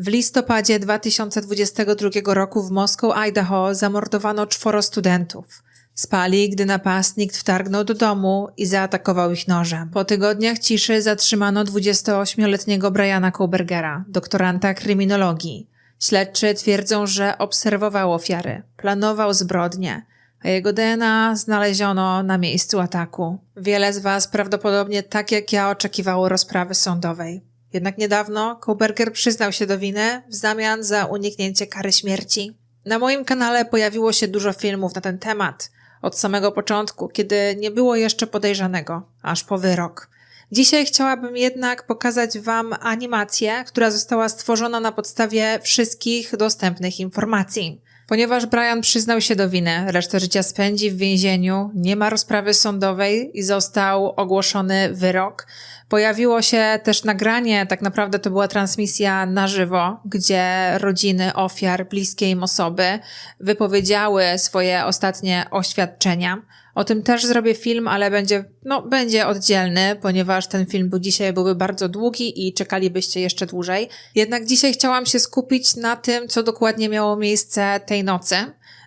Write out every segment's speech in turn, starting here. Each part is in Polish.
W listopadzie 2022 roku w Moscow, Idaho zamordowano czworo studentów. Spali, gdy napastnik wtargnął do domu i zaatakował ich nożem. Po tygodniach ciszy zatrzymano 28-letniego Briana Kobergera, doktoranta kryminologii. Śledczy twierdzą, że obserwował ofiary, planował zbrodnie, a jego DNA znaleziono na miejscu ataku. Wiele z Was prawdopodobnie, tak jak ja, oczekiwało rozprawy sądowej. Jednak niedawno Koberger przyznał się do winy w zamian za uniknięcie kary śmierci. Na moim kanale pojawiło się dużo filmów na ten temat. Od samego początku, kiedy nie było jeszcze podejrzanego, aż po wyrok. Dzisiaj chciałabym jednak pokazać Wam animację, która została stworzona na podstawie wszystkich dostępnych informacji. Ponieważ Brian przyznał się do winy, resztę życia spędzi w więzieniu, nie ma rozprawy sądowej i został ogłoszony wyrok. Pojawiło się też nagranie, tak naprawdę to była transmisja na żywo, gdzie rodziny ofiar, bliskie im osoby wypowiedziały swoje ostatnie oświadczenia. O tym też zrobię film, ale będzie, no, będzie oddzielny, ponieważ ten film był dzisiaj byłby bardzo długi i czekalibyście jeszcze dłużej. Jednak dzisiaj chciałam się skupić na tym, co dokładnie miało miejsce tej nocy.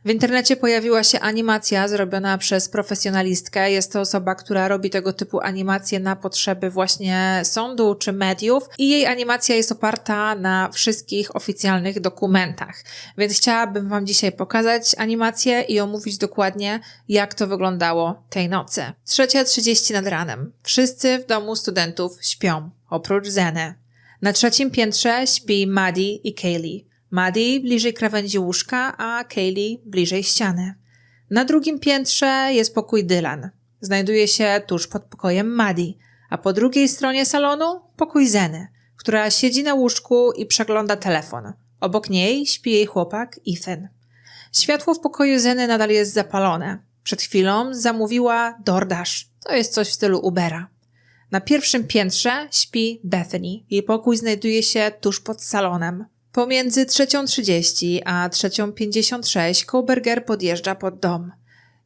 W internecie pojawiła się animacja zrobiona przez profesjonalistkę. Jest to osoba, która robi tego typu animacje na potrzeby właśnie sądu czy mediów i jej animacja jest oparta na wszystkich oficjalnych dokumentach. Więc chciałabym Wam dzisiaj pokazać animację i omówić dokładnie, jak to wyglądało tej nocy. Trzecia 30 nad ranem. Wszyscy w domu studentów śpią, oprócz Zeny. Na trzecim piętrze śpi Maddie i Kaylee. Maddie bliżej krawędzi łóżka, a Kaylee bliżej ściany. Na drugim piętrze jest pokój Dylan. Znajduje się tuż pod pokojem Maddie, a po drugiej stronie salonu pokój Zeny, która siedzi na łóżku i przegląda telefon. Obok niej śpi jej chłopak Ethan. Światło w pokoju Zeny nadal jest zapalone. Przed chwilą zamówiła DoorDash. To jest coś w stylu Ubera. Na pierwszym piętrze śpi Bethany. Jej pokój znajduje się tuż pod salonem. Pomiędzy 3.30 a 3.56 Koberger podjeżdża pod dom.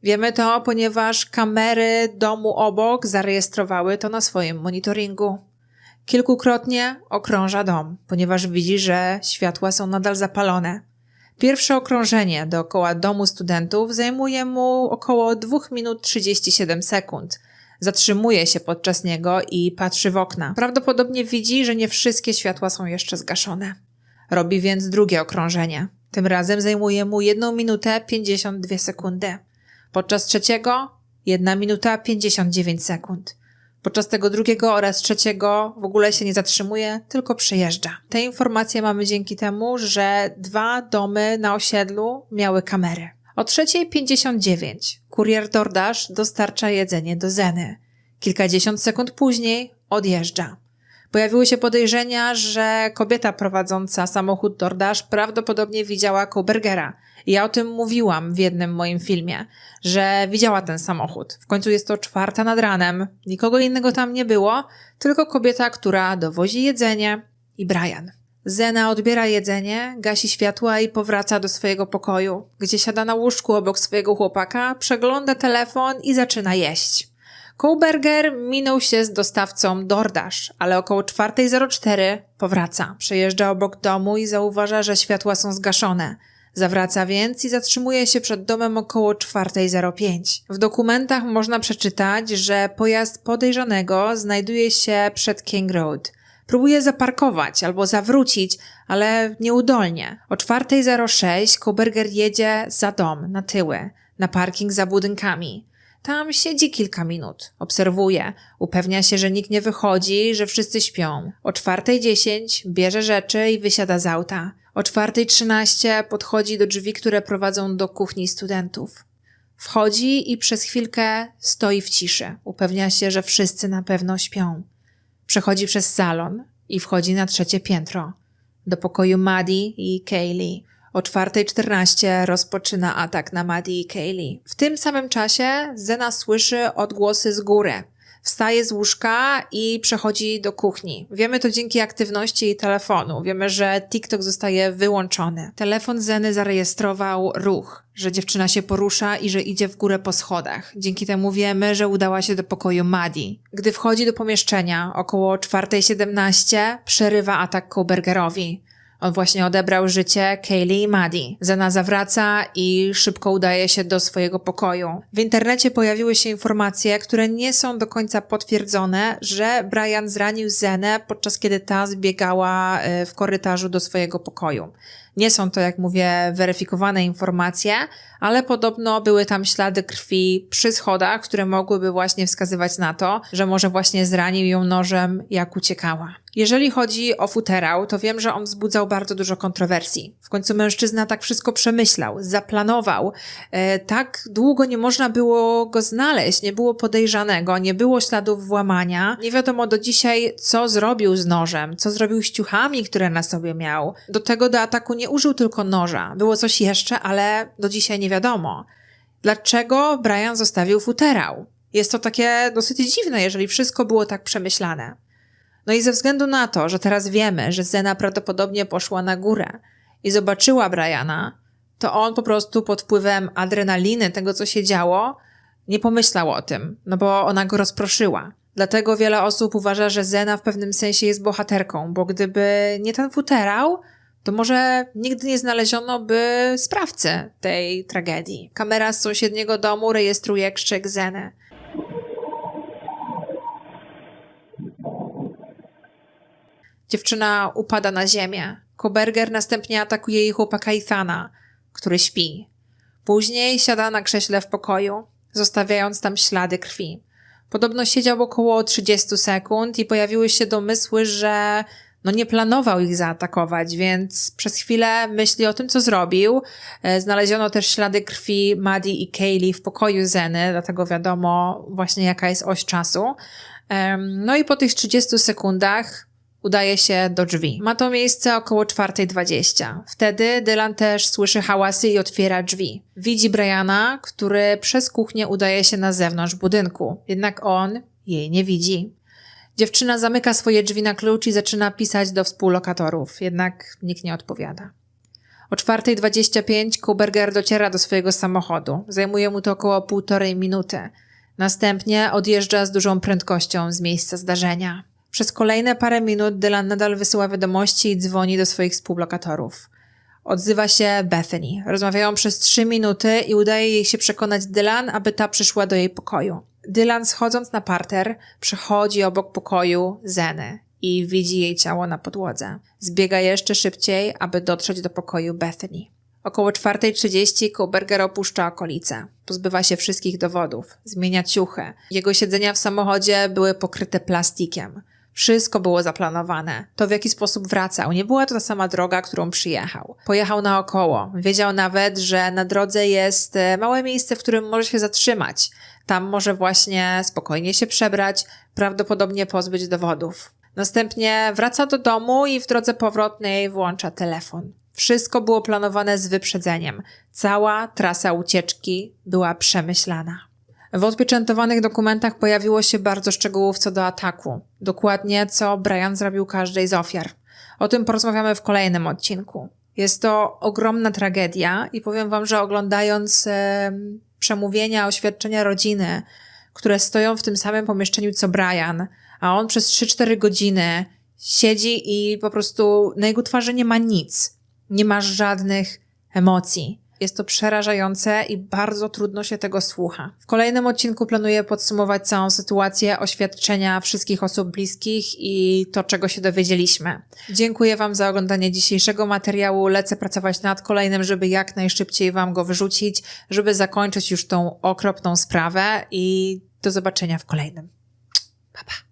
Wiemy to, ponieważ kamery domu obok zarejestrowały to na swoim monitoringu. Kilkukrotnie okrąża dom, ponieważ widzi, że światła są nadal zapalone. Pierwsze okrążenie dookoła domu studentów zajmuje mu około 2 minut 37 sekund. Zatrzymuje się podczas niego i patrzy w okna. Prawdopodobnie widzi, że nie wszystkie światła są jeszcze zgaszone. Robi więc drugie okrążenie. Tym razem zajmuje mu 1 minutę 52 sekundy. Podczas trzeciego 1 minuta 59 sekund. Podczas tego drugiego oraz trzeciego w ogóle się nie zatrzymuje, tylko przejeżdża. Te informacje mamy dzięki temu, że dwa domy na osiedlu miały kamery. O 3.59 kurier DoorDash dostarcza jedzenie do Zeny. Kilkadziesiąt sekund później odjeżdża. Pojawiły się podejrzenia, że kobieta prowadząca samochód DoorDash prawdopodobnie widziała Kobergera. Ja o tym mówiłam w jednym moim filmie, że widziała ten samochód. W końcu jest to czwarta nad ranem, nikogo innego tam nie było, tylko kobieta, która dowozi jedzenie i Brian. Zena odbiera jedzenie, gasi światła i powraca do swojego pokoju, gdzie siada na łóżku obok swojego chłopaka, przegląda telefon i zaczyna jeść. Kohlberger minął się z dostawcą DoorDash, ale około 4.04 powraca. Przejeżdża obok domu i zauważa, że światła są zgaszone. Zawraca więc i zatrzymuje się przed domem około 4.05. W dokumentach można przeczytać, że pojazd podejrzanego znajduje się przed King Road. Próbuje zaparkować albo zawrócić, ale nieudolnie. O 4.06 Koberger jedzie za dom, na tyły, na parking za budynkami. Tam siedzi kilka minut, obserwuje, upewnia się, że nikt nie wychodzi, że wszyscy śpią. O 4.10 bierze rzeczy i wysiada z auta. O 4.13 podchodzi do drzwi, które prowadzą do kuchni studentów. Wchodzi i przez chwilkę stoi w ciszy. Upewnia się, że wszyscy na pewno śpią. Przechodzi przez salon i wchodzi na trzecie piętro. Do pokoju Maddie i Kaylee. O 4.14 rozpoczyna atak na Maddie i Kaylee. W tym samym czasie Zena słyszy odgłosy z góry. Wstaje z łóżka i przechodzi do kuchni. Wiemy to dzięki aktywności jej telefonu. Wiemy, że TikTok zostaje wyłączony. Telefon Zeny zarejestrował ruch, że dziewczyna się porusza i że idzie w górę po schodach. Dzięki temu wiemy, że udała się do pokoju Maddie. Gdy wchodzi do pomieszczenia około 4.17 przerywa atak Kobergerowi. On właśnie odebrał życie Kaylee i Maddie. Zena zawraca i szybko udaje się do swojego pokoju. W internecie pojawiły się informacje, które nie są do końca potwierdzone, że Brian zranił Zenę podczas kiedy ta zbiegała e, w korytarzu do swojego pokoju. Nie są to, jak mówię, weryfikowane informacje, ale podobno były tam ślady krwi przy schodach, które mogłyby właśnie wskazywać na to, że może właśnie zranił ją nożem, jak uciekała. Jeżeli chodzi o futerał, to wiem, że on wzbudzał bardzo dużo kontrowersji. W końcu mężczyzna tak wszystko przemyślał, zaplanował. E, tak długo nie można było go znaleźć, nie było podejrzanego, nie było śladów włamania. Nie wiadomo do dzisiaj, co zrobił z nożem, co zrobił z ciuchami, które na sobie miał. Do tego do ataku nie użył tylko noża. Było coś jeszcze, ale do dzisiaj nie wiadomo. Dlaczego Brian zostawił futerał? Jest to takie dosyć dziwne, jeżeli wszystko było tak przemyślane. No i ze względu na to, że teraz wiemy, że Zena prawdopodobnie poszła na górę i zobaczyła Briana, to on po prostu pod wpływem adrenaliny, tego co się działo, nie pomyślał o tym, no bo ona go rozproszyła. Dlatego wiele osób uważa, że Zena w pewnym sensie jest bohaterką, bo gdyby nie ten futerał, to może nigdy nie znaleziono by sprawcy tej tragedii. Kamera z sąsiedniego domu rejestruje krzyk Zeny. Dziewczyna upada na ziemię. Koberger następnie atakuje jej chłopaka Ethana, który śpi. Później siada na krześle w pokoju, zostawiając tam ślady krwi. Podobno siedział około 30 sekund i pojawiły się domysły, że no nie planował ich zaatakować, więc przez chwilę myśli o tym, co zrobił. E, Znaleziono też ślady krwi Maddie i Kaylee w pokoju Zeny, dlatego wiadomo właśnie jaka jest oś czasu. No i po tych 30 sekundach udaje się do drzwi. Ma to miejsce około 4.20. Wtedy Dylan też słyszy hałasy i otwiera drzwi. Widzi Briana, który przez kuchnię udaje się na zewnątrz budynku, jednak on jej nie widzi. Dziewczyna zamyka swoje drzwi na klucz i zaczyna pisać do współlokatorów, jednak nikt nie odpowiada. O 4.25 Kuberger dociera do swojego samochodu. Zajmuje mu to około półtorej minuty. Następnie odjeżdża z dużą prędkością z miejsca zdarzenia. Przez kolejne parę minut Dylan nadal wysyła wiadomości i dzwoni do swoich współlokatorów. Odzywa się Bethany. Rozmawiają przez trzy minuty i udaje jej się przekonać Dylan, aby ta przyszła do jej pokoju. Dylan schodząc na parter, przechodzi obok pokoju Zeny i widzi jej ciało na podłodze. Zbiega jeszcze szybciej, aby dotrzeć do pokoju Bethany. Około 4.30 Koberger opuszcza okolice. Pozbywa się wszystkich dowodów. Zmienia ciuchy. Jego siedzenia w samochodzie były pokryte plastikiem. Wszystko było zaplanowane. To w jaki sposób wracał. Nie była to ta sama droga, którą przyjechał. Pojechał naokoło. Wiedział nawet, że na drodze jest e, małe miejsce, w którym może się zatrzymać. Tam może właśnie spokojnie się przebrać, prawdopodobnie pozbyć dowodów. Następnie wraca do domu i w drodze powrotnej włącza telefon. Wszystko było planowane z wyprzedzeniem. Cała trasa ucieczki była przemyślana. W odpieczętowanych dokumentach pojawiło się bardzo szczegółów co do ataku. Dokładnie, co Brian zrobił każdej z ofiar. O tym porozmawiamy w kolejnym odcinku. Jest to ogromna tragedia i powiem wam, że oglądając em, przemówienia, oświadczenia rodziny, które stoją w tym samym pomieszczeniu co Brian, a on przez 3-4 godziny siedzi i po prostu na jego twarzy nie ma nic. Nie ma żadnych emocji. Jest to przerażające i bardzo trudno się tego słucha. W kolejnym odcinku planuję podsumować całą sytuację, oświadczenia wszystkich osób bliskich i to, czego się dowiedzieliśmy. Dziękuję Wam za oglądanie dzisiejszego materiału. Lecę pracować nad kolejnym, żeby jak najszybciej Wam go wyrzucić, żeby zakończyć już tą okropną sprawę i do zobaczenia w kolejnym. Pa, pa.